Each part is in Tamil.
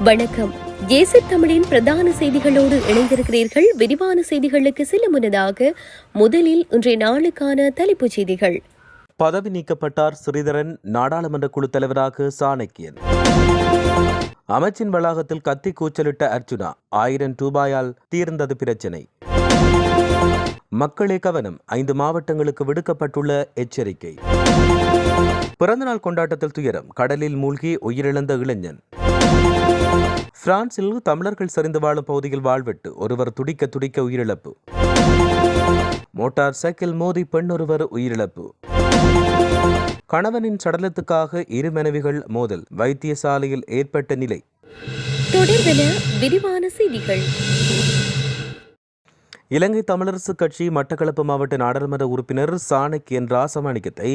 வணக்கம். ஏசி தமிழின் பிரதான செய்திகளோடு இணைந்திருக்கிறீர்கள். விரிவான செய்திகளுக்கு செல்ல முன்னதாக முதலில் இன்றைய நாளுக்கான தலைப்புச் செய்திகள். பதவி நீக்கப்பட்டார் ஸ்ரீதரன் நாடாளுமன்ற குழு தலைவராக சாணக்கியன். அமைச்சின் வளாகத்தில் கத்தி கூச்சலிட்ட அர்ஜுனா ஆயிரம் ரூபாயால் தீர்ந்தது பிரச்சினை. மக்களே கவனம் ஐந்து மாவட்டங்களுக்கு விடுக்கப்பட்டுள்ள எச்சரிக்கை. பிறந்தநாள் கொண்டாட்டத்தில் துயரம் கடலில் மூழ்கி உயிரிழந்த இளைஞன். பிரான்சில் தமிழர்கள் சரிந்து வாழும் பகுதியில் வாழ்வெட்டு ஒருவர் துடிக்க துடிக்க உயிரிழப்பு. மோட்டார் சைக்கிள் மோதி பெண் ஒருவர் உயிரிழப்பு. கணவனின் சடலத்துக்காக இரு மனைவிகள் மோதல் வைத்தியசாலையில் ஏற்பட்ட நிலை. தொடர்பென விரிவான செய்திகள். இலங்கை தமிழரசு கட்சி மட்டக்களப்பு மாவட்ட நாடாளுமன்ற உறுப்பினர் சாணக்கியன் ராசமாணிக்கத்தை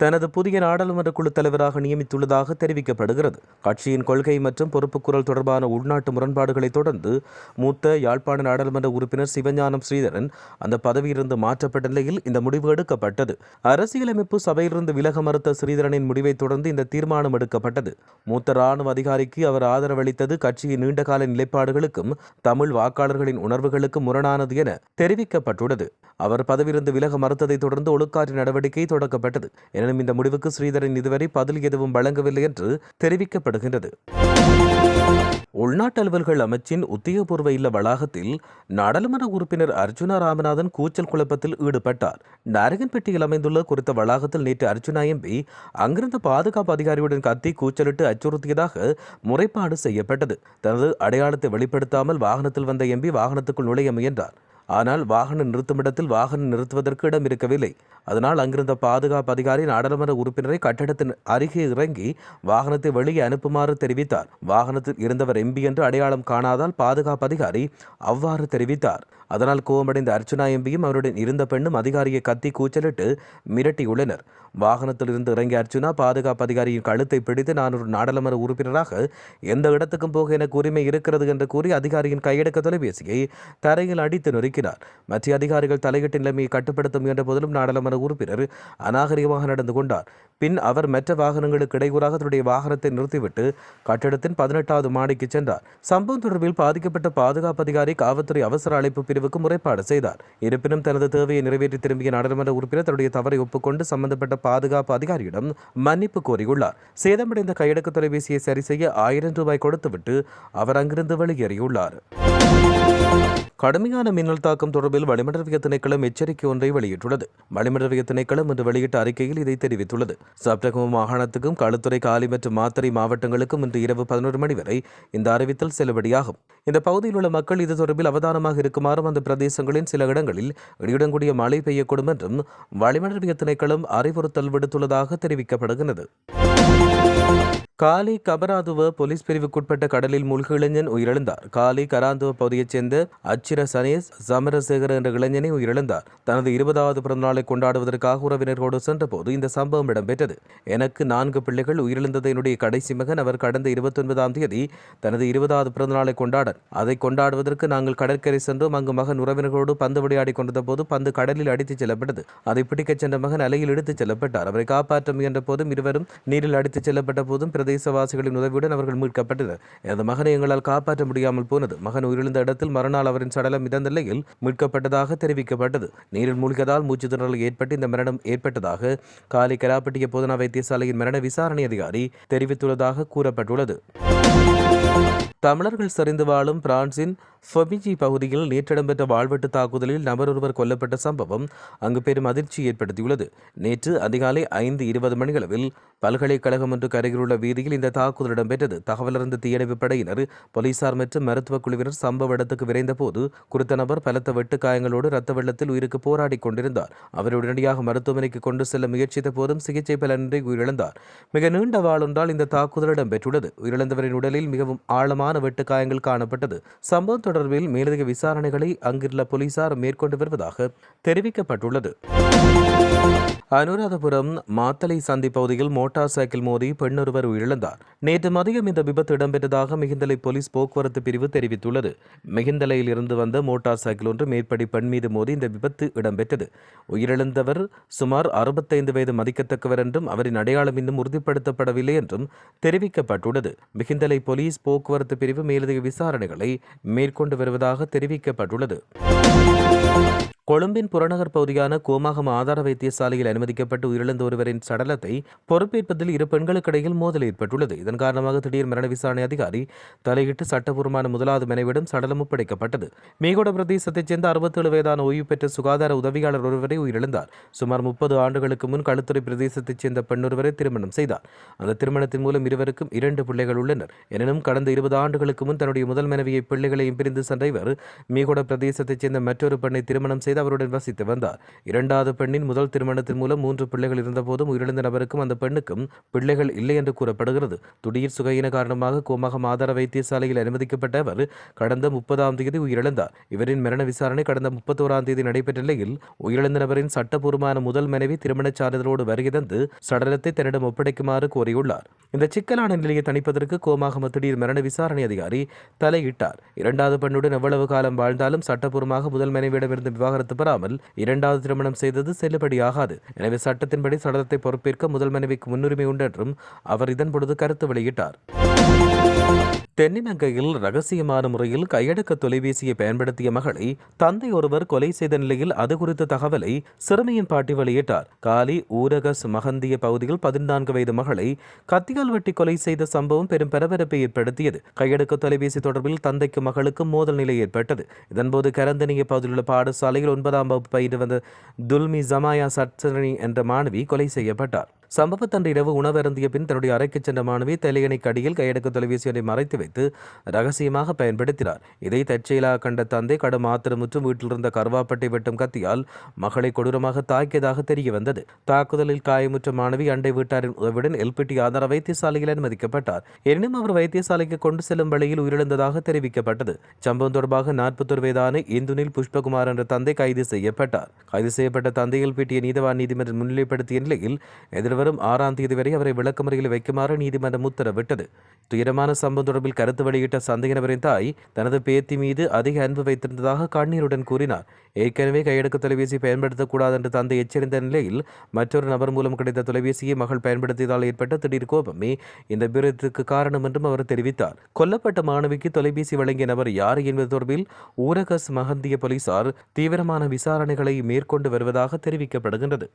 தனது புதிய நாடாளுமன்ற குழு தலைவராக நியமித்துள்ளதாக தெரிவிக்கப்படுகிறது. கட்சியின் கொள்கை மற்றும் பொறுப்புக்குரல் தொடர்பான உள்நாட்டு முரண்பாடுகளை தொடர்ந்து மூத்த யாழ்ப்பாண நாடாளுமன்ற உறுப்பினர் சிவஞானம் ஸ்ரீதரன் அந்த பதவியிலிருந்து மாற்றப்பட்ட நிலையில் இந்த முடிவு எடுக்கப்பட்டது. அரசியலமைப்பு சபையிலிருந்து விலக மறுத்த ஸ்ரீதரனின் முடிவை தொடர்ந்து இந்த தீர்மானம் எடுக்கப்பட்டது. மூத்த ராணுவ அதிகாரிக்கு அவர் ஆதரவளித்தது கட்சியின் நீண்டகால நிலைப்பாடுகளுக்கும் தமிழ் வாக்காளர்களின் உணர்வுகளுக்கும் முரணானது என தெரிவிக்கப்பட்டுள்ளது. அவர் பதவியிலிருந்து விலக மறுத்ததை தொடர்ந்து ஒழுக்காற்று நடவடிக்கை தொடக்கப்பட்டது. எனினும் இந்த முடிவுக்கு ஸ்ரீதரன் இதுவரை பதில் எதுவும் வழங்கவில்லை என்று தெரிவிக்கப்படுகின்றது. உள்நாட்டு அலுவல்கள் அமைச்சின் உத்தியோகபூர்வ இல்ல வளாகத்தில் நாடாளுமன்ற உறுப்பினர் அர்ஜுனா ராமநாதன் கூச்சல் குழப்பத்தில் ஈடுபட்டார். நாரகன்பேட்டையில் அமைந்துள்ள குறித்த வளாகத்தில் நேற்று அர்ஜுனா எம்பி அங்கிருந்த பாதுகாப்பு அதிகாரியுடன் கத்தி கூச்சலிட்டு அச்சுறுத்தியதாக முறைப்பாடு செய்யப்பட்டது. தனது அடையாளத்தை வெளிப்படுத்தாமல் வாகனத்தில் வந்த எம்பி வாகனத்துக்குள் நுழைய முயன்றார். ஆனால் வாகன நிறுத்துமிடத்தில் வாகனம் நிறுத்துவதற்கு இடம் இருக்கவில்லை. அதனால் அங்கிருந்த பாதுகாப்பு அதிகாரி நாடாளுமன்ற உறுப்பினரை கட்டடத்தின் அருகே இறங்கி வாகனத்தை வெளியே அனுப்புமாறு தெரிவித்தார். வாகனத்தில் இருந்தவர் எம்பி என்று அடையாளம் காணாதால் பாதுகாப்பு அதிகாரி அவ்வாறு தெரிவித்தார். அதனால் கோபமடைந்த அர்ச்சுனா எம்பியும் அவருடன் இருந்த பெண்ணும் அதிகாரியை கத்தி கூச்சலிட்டு மிரட்டியுள்ளனர். வாகனத்தில் இருந்து இறங்கிய அர்ச்சுனா பாதுகாப்பு அதிகாரியின் கழுத்தை பிடித்து நான் ஒரு நாடாளுமன்ற உறுப்பினராக எந்த இடத்துக்கும் போக எனக்கு உரிமை இருக்கிறது என்று கூறி அதிகாரியின் கையடக்க தொலைபேசியை தரையில் அடித்து நொறுக்கினார். மற்ற அதிகாரிகள் தலையிட்டு நிலைமையை கட்டுப்படுத்த முயன்ற போதிலும் நாடாளுமன்ற உறுப்பினர் அநாகரிகமாக நடந்து கொண்டார். பின் அவர் மற்ற வாகனங்களுக்கு இடையூறாக தன்னுடைய வாகனத்தை நிறுத்திவிட்டு கட்டிடத்தின் பதினெட்டாவது மாடிக்கு சென்றார். சம்பவம் தொடர்பில் பாதிக்கப்பட்ட பாதுகாப்பு அதிகாரி காவல்துறை அவசர அழைப்பு பிரிவுக்கு முறைப்பாடு செய்தார். இருப்பினும் தனது தேவையை நிறைவேற்றி திரும்பிய நாடாளுமன்ற உறுப்பினர் தன்னுடைய தவறை ஒப்புக்கொண்டு சம்பந்தப்பட்ட பாதுகாப்பு அதிகாரியிடம் மன்னிப்பு கோரியுள்ளார். சேதமடைந்த கையடக்கு தொலைபேசியை சரி செய்ய ஆயிரம் ரூபாய் கொடுத்துவிட்டு அவர் அங்கிருந்து வெளியேறியுள்ளார். கடுமையான மின்னல் தாக்கம் தொடர்பில் வளிமண்டலவிய திணைக்களம் எச்சரிக்கை ஒன்றை வெளியிட்டுள்ளது. வளிமண்டலவிய திணைக்களம் இன்று வெளியிட்ட அறிக்கையில் இதை தெரிவித்துள்ளது. சப்ரகம் மாகாணத்துக்கும் களுத்துறை காலி மற்றும் மாத்தறை மாவட்டங்களுக்கும் இன்று இரவு பதினோரு மணி வரை இந்த அறிவித்தல் செல்லுபடியாகும். இந்த பகுதியில் உள்ள மக்கள் இது தொடர்பில் அவதானமாக இருக்குமாறும் அந்த பிரதேசங்களின் சில இடங்களில் இடியுடன் கூடிய மழை பெய்யக்கூடும் என்றும் வளிமண்டலவிய திணைக்களம் அறிவுறுத்தல் விடுத்துள்ளதாக தெரிவிக்கப்படுகிறது. காலி கபராதுவ போலீஸ் பிரிவுக்குட்பட்ட கடலில் மூழ்கி இளைஞன் உயிரிழந்தார். காலி கராந்துவ பகுதியைச் சேர்ந்த அச்சிர சனேஸ் சமரசேகர் என்ற இளைஞனை உயிரிழந்தார். தனது இருபதாவது பிறந்தநாளை கொண்டாடுவதற்காக உறவினர்களோடு சென்றபோது இந்த சம்பவம் இடம்பெற்றது. எனக்கு நான்கு பிள்ளைகள் உயிரிழந்தது என்னுடைய கடைசி மகன். அவர் கடந்த இருபத்தொன்பதாம் தேதி தனது இருபதாவது பிறந்தநாளை கொண்டாடர் அதை கொண்டாடுவதற்கு நாங்கள் கடற்கரை சென்றோம். அங்கு மகன் உறவினர்களோடு பந்து விளையாடி கொண்டிருந்த போது பந்து கடலில் அடித்துச் செல்லப்பட்டது. அதை பிடிக்கச் சென்ற மகன் அலையில் எடுத்துச் செல்லப்பட்டார். அவரை காப்பாற்ற முயன்ற போதும் இருவரும் நீரில் அடித்துச் செல்லப்பட்ட போதும் பிரதேசவாசிகளின் உதவியுடன் அவர்கள் மீட்கப்பட்டனர். எனது மகனை எங்களால் காப்பாற்ற முடியாமல் போனது. மகன் உயிரிழந்த இடத்தில் மறுநாள் அவரின் சடலம் மிதந்த நிலையில் மீட்கப்பட்டதாக தெரிவிக்கப்பட்டது. நீரில் மூழ்கியதால் மூச்சு திணறல் ஏற்பட்டு இந்த மரணம் ஏற்பட்டதாக காலை கலாப்பட்டிய போதனா வைத்தியசாலையின் மரண விசாரணை அதிகாரி தெரிவித்துள்ளதாக கூறப்பட்டுள்ளது. தமிழர்கள் சரிந்து வாழும் பிரான்சின் ஸ்வபிஜி பகுதியில் நேற்று இடம்பெற்ற வாழ்வெட்டு தாக்குதலில் நபர் ஒருவர் கொல்லப்பட்ட சம்பவம் அங்கு பெரும் அதிர்ச்சி ஏற்படுத்தியுள்ளது. நேற்று அதிகாலை ஐந்து இருபது மணியளவில் பல்கலைக்கழகம் ஒன்று அருகிலுள்ள வீதியில் இந்த தாக்குதல் இடம்பெற்றது. தகவலறிந்த தீயணைப்பு படையினர் போலீசார் மற்றும் மருத்துவக் குழுவினர் சம்பவ இடத்துக்கு விரைந்தபோது குறித்த நபர் பலத்த வெட்டு காயங்களோடு வெள்ளத்தில் உயிருக்கு போராடி கொண்டிருந்தார். அவர் உடனடியாக மருத்துவமனைக்கு கொண்டு செல்ல முயற்சித்த போதும் சிகிச்சை பலனின்றி உயிரிழந்தார். மிக நீண்ட வாளொன்றால் இந்த தாக்குதல் இடம்பெற்றுள்ளது. உயிரிழந்தவரின் உடலில் மிகவும் ஆழமான வெட்டு காயங்கள் காணப்பட்டது. சம்பவம் தொடர்பில் மேலதிக விசாரணைகளை அங்குள்ள போலீசார் மேற்கொண்டு வருவதாக தெரிவிக்கப்பட்டுள்ளது. அனுராதபுரம் மாத்தலை சந்தி பகுதியில் மோட்டார் சைக்கிள் மோதி பெண்ணொருவர் உயிரிழந்தார். நேற்று மதியம் இந்த விபத்து இடம்பெற்றதாக மிகிந்தலை போலீஸ் போக்குவரத்து பிரிவு தெரிவித்துள்ளது. மிகிந்தலையில் இருந்து வந்த மோட்டார் சைக்கிள் ஒன்று மேற்படி பெண் மீது மோதி இந்த விபத்து இடம்பெற்றது. உயிரிழந்தவர் சுமார் அறுபத்தைந்து வயது மதிக்கத்தக்கவர் என்றும் அவரின் அடையாளம் இன்னும் உறுதிப்படுத்தப்படவில்லை என்றும் தெரிவிக்கப்பட்டுள்ளது. மிகிந்தலை போலீஸ் போக்குவரத்து பிரிவு மேலதிக விசாரணைகளை மேற்கொண்டு வருவதாக தெரிவிக்கப்பட்டுள்ளது. கொழும்பின் புறநகர் பகுதியான கோமாகம் ஆதார வைத்தியசாலையில் அனுமதிக்கப்பட்டு உயிரிழந்த ஒருவரின் சடலத்தை பொறுப்பேற்பதில் இரு பெண்களுக்கிடையில் மோதல் ஏற்பட்டுள்ளது. இதன் காரணமாக திடீர் மரண விசாரணை அதிகாரி தலையிட்டு சட்டபூர்வமான முதலாவது மனைவிடம் சடலம் ஒப்படைக்கப்பட்டது. மேகோட பிரதேசத்தைச் சேர்ந்த அறுபத்தேழு வயதான ஓய்வு பெற்ற சுகாதார உதவியாளர் ஒருவரை உயிரிழந்தார். சுமார் முப்பது ஆண்டுகளுக்கு முன் களுத்துறை பிரதேசத்தைச் சேர்ந்த பெண்ணொருவரை திருமணம் செய்தார். அந்த திருமணத்தின் மூலம் இருவருக்கும் இரண்டு பிள்ளைகள் உள்ளனர். எனினும் கடந்த இருபது ஆண்டுகளுக்கு முன் தன்னுடைய முதல் மனைவியை பிள்ளைகளையும் பிரிந்து சென்ற இவர் மீகோட பிரதேசத்தைச் சேர்ந்த மற்றொரு பெண்ணை திருமணம் செய்து அவருடன் வசித்து வந்தார். இரண்டாவது பெண்ணின் முதல் திருமணத்தின் மூலம் மூன்று பிள்ளைகள் இருந்தபோதும் உயிரிழந்த நபருக்கும் அந்த பெண்ணுக்கும் பிள்ளைகள் இல்லை என்று கூறப்படுகிறது. திடீர் சுகையின காரணமாக கோமகம் ஆதார வைத்தியசாலையில் அனுமதிக்கப்பட்ட அவர் கடந்த முப்பதாம் தேதி உயிரிழந்தார். இவரின் மரண விசாரணை கடந்த முப்பத்தோராம் தேதி நடைபெற்ற நிலையில் உயிரிழந்த நபரின் சட்டபூர்வமான முதல் மனைவி திருமணச் சான்றிதழோடு வருகை தந்து சடலத்தை தன்னிடம் ஒப்படைக்குமாறு கோரியுள்ளார். இந்த சிக்கலான நிலையை தணிப்பதற்கு கோமாகம திடீர் மரண விசாரணை அதிகாரி தலையிட்டார். இரண்டாவது பெண்ணுடன் எவ்வளவு காலம் வாழ்ந்தாலும் சட்டபூர்வமாக முதல் மனைவியிடமிருந்து விவாகரத்து பெறாமல் இரண்டாவது திருமணம் செய்தது செல்லுபடியாகாது. எனவே சட்டத்தின்படி சடலத்தை பொறுப்பேற்க முதல் மனைவிக்கு முன்னுரிமை உண்டு என்றும் அவர் இதன்பொழுது கருத்து வெளியிட்டார். தென்னிலங்கையில் ரகசியமான முறையில் கையடக்க தொலைபேசியை பயன்படுத்திய மகளை தந்தை ஒருவர் கொலை செய்த நிலையில் அது குறித்த தகவலை சிறுமியின் பாட்டி வெளியிட்டார். காலி ஊரகஸ் மகந்திய பகுதியில் பதினான்கு வயது மகளை கத்தியால் வெட்டி கொலை செய்த சம்பவம் பெரும் பரபரப்பை ஏற்படுத்தியது. கையடக்க தொலைபேசி தொடர்பில் தந்தைக்கு மகளுக்கும் மோதல் நிலை ஏற்பட்டது. இதன்போது கரந்தனிய பகுதியில் உள்ள பாடசாலையில் ஒன்பதாம் வகுப்பு பயின்று வந்த துல்மி ஜமாயா சட்சரணி என்ற மாணவி கொலை செய்யப்பட்டார். சம்பவத்தன்று இரவு உணவருந்திய பின் தன்னுடைய அறைக்கு சென்ற மாணவி தலையணைக்கு அடியில் கையடக்க தொலைபேசி ஒன்றை மறைத்து வைத்து ரகசியமாக பயன்படுத்தினார். இதை தற்செயலாக கண்ட தந்தை கடும் ஆத்திரமுற்றும் வீட்டிலிருந்த கருவாப்பட்டை வெட்டும் கத்தியால் மகளை கொடூரமாக தாக்கியதாக தெரிய வந்தது. தாக்குதலில் காயமுற்ற மாணவி அண்டை வீட்டாரின் உதவியுடன் எல்பிடி ஆதார வைத்தியசாலையில் அனுமதிக்கப்பட்டார். எனினும் அவர் வைத்தியசாலைக்கு கொண்டு செல்லும் வழியில் உயிரிழந்ததாக தெரிவிக்கப்பட்டது. சம்பவம் தொடர்பாக நாற்பத்தொரு வயதான இந்துனில் புஷ்பகுமார் என்ற தந்தை கைது செய்யப்பட்டார். கைது செய்யப்பட்ட தந்தை பீட்டிய நீதவான் நீதிமன்றம் முன்னிலைப்படுத்திய நிலையில் எதிர்வரும் ஆறாம் தேதி வரை அவரை விளக்கமறையில் வைக்குமாறு நீதிமன்றம் உத்தரவிட்டது. துயரமான சம்பவம் தொடர்பில் கருத்து வெளியிட்ட சந்தேக நபரின் தாய் தனது பேத்தி மீது அதிக அன்பு வைத்திருந்ததாக கண்ணீருடன் கூறினார். ஏற்கனவே கையெடுக்க தொலைபேசி பயன்படுத்தக்கூடாது என்று தந்தை எச்சரித்த நிலையில் மற்றொரு நபர் மூலம் கிடைத்த தொலைபேசியை மகள் பயன்படுத்தியதால் ஏற்பட்ட திடீர் கோபமே இந்த விபத்துக்கு காரணம் என்றும் அவர் தெரிவித்தார். கொல்லப்பட்ட மாணவிக்கு தொலைபேசி வழங்கிய நபர் யார் என்பது தொடர்பில் ஊரகஸ் மகந்திய போலீசார் தீவிரமான விசாரணைகளை மேற்கொண்டு வருவதாக தெரிவிக்கப்படுகின்றது.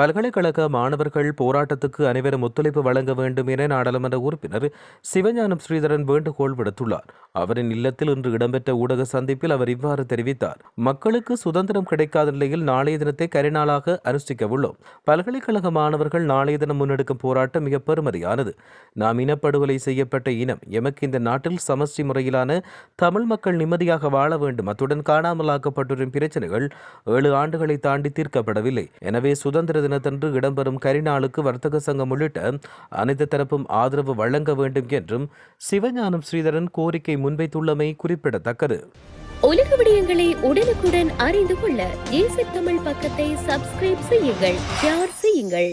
பல்கலைக்கழக மாணவர்கள் போராட்டத்துக்கு அனைவரும் ஒத்துழைப்பு வழங்க வேண்டும் என நாடாளுமன்ற உறுப்பினர் சிவஞானம் ஸ்ரீதரன் வேண்டுகோள் விடுத்துள்ளார். அவரின் இல்லத்தில் இன்று இடம்பெற்ற ஊடக சந்திப்பில் அவர் இவ்வாறு தெரிவித்தார். மக்களுக்கு சுதந்திரம் கிடைக்காத நிலையில் நாளைய தினத்தை கரிநாளாக அனுஷ்டிக்க உள்ளோம். பல்கலைக்கழக மாணவர்கள் நாளைய தினம் முன்னெடுக்கும் போராட்டம் மிக பெருமதியானது. நாம் இனப்படுகொலை செய்யப்பட்ட இனம் எமக்கு இந்த நாட்டில் சமஷ்டி முறையிலான தமிழ் மக்கள் நிம்மதியாக வாழ வேண்டும். அத்துடன் காணாமலாக்கப்பட்டோரின் பிரச்சனைகள் ஏழு ஆண்டுகளை தாண்டி தீர்க்கப்படவில்லை. எனவே சுதந்திர தினத்தன்று இடம்பெறும் கரிநாளுக்கு வர்த்தக சங்கம் உள்ளிட்ட அனைத்து தரப்பும் ஆதரவு வழங்க வேண்டும் என்றும் சிவஞானம் ஸ்ரீதரன் கோரிக்கை முன்வைத்துள்ளமை குறிப்பிடத்தக்கது. உலக விடயங்களை உடனுக்குடன் அறிந்து கொள்ள ஜேசி தமிழ் பக்கத்தை சப்ஸ்கிரைப் செய்யுங்கள் ஷேர் செய்யுங்கள்.